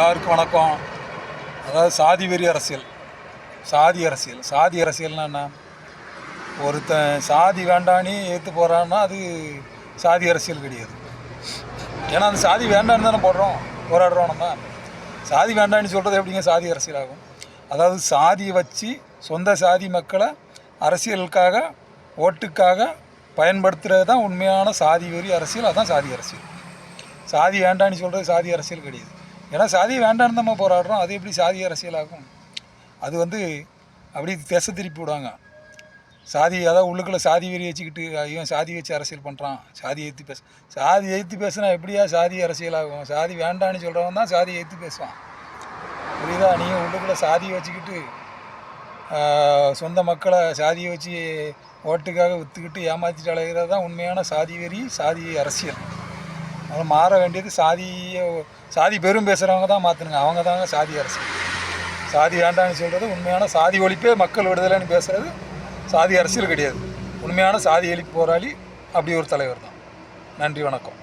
எல்லாருக்கும் வணக்கம். அதாவது சாதி வெறி அரசியல். சாதி அரசியல். சாதி அரசியல்னா என்ன? ஒருத்தன் சாதி வேண்டான்னு ஏற்று போகிறான்னா அது சாதி அரசியல் கிடையாது. ஏன்னா அந்த சாதி வேண்டான்னு தானே போடுறோம். போராடுறோம் நம்ம சாதி வேண்டான்னு சொல்கிறது எப்படிங்க சாதி அரசியல் ஆகும்? அதாவது சாதியை வச்சு சொந்த சாதி மக்களை அரசியலுக்காக ஓட்டுக்காக பயன்படுத்துகிறது தான் உண்மையான சாதி வெறி அரசியல் அதுதான் சாதி அரசியல். சாதி வேண்டான்னு சொல்கிறது சாதி அரசியல் கிடையாது. ஏன்னா சாதி வேண்டான்னு நம்ம போராடுறோம். அது எப்படி சாதி அரசியலாகும்? அது வந்து அப்படி திசை திருப்பி விடுவாங்க. சாதி அதாவது உள்ளுக்குள்ளே சாதி வெறி வச்சுக்கிட்டு ஐயோ சாதி வச்சு அரசியல் பண்ணுறான் சாதி ஏற்றி பேச சாதி ஏற்றி பேசுனா எப்படியா சாதி அரசியலாகும்? சாதி வேண்டான்னு சொல்கிறவன் தான் சாதி ஏற்றி பேசுவான். புரியுதா? நீங்கள் உள்ளுக்குள்ளே சாதியை வச்சுக்கிட்டு சொந்த மக்களை சாதியை வச்சு ஓட்டுக்காக விற்றுக்கிட்டு ஏமாற்றிட்டு அலைகிறது தான் உண்மையான சாதி வெறி சாதி அரசியல். அதில் மாற வேண்டியது சாதியை சாதி பெரும் பேசுகிறவங்க தான் மாற்றணுங்க அவங்க தாங்க சாதி அரசியல் சாதி வேண்டாம்னு சொல்கிறது உண்மையான சாதி ஒழிப்பே மக்கள் விடுதலைன்னு பேசுகிறது சாதி அரசியல் கிடையாது. உண்மையான சாதி ஒழிப்பு போராளி அப்படி ஒரு தலைவர் தான். நன்றி வணக்கம்.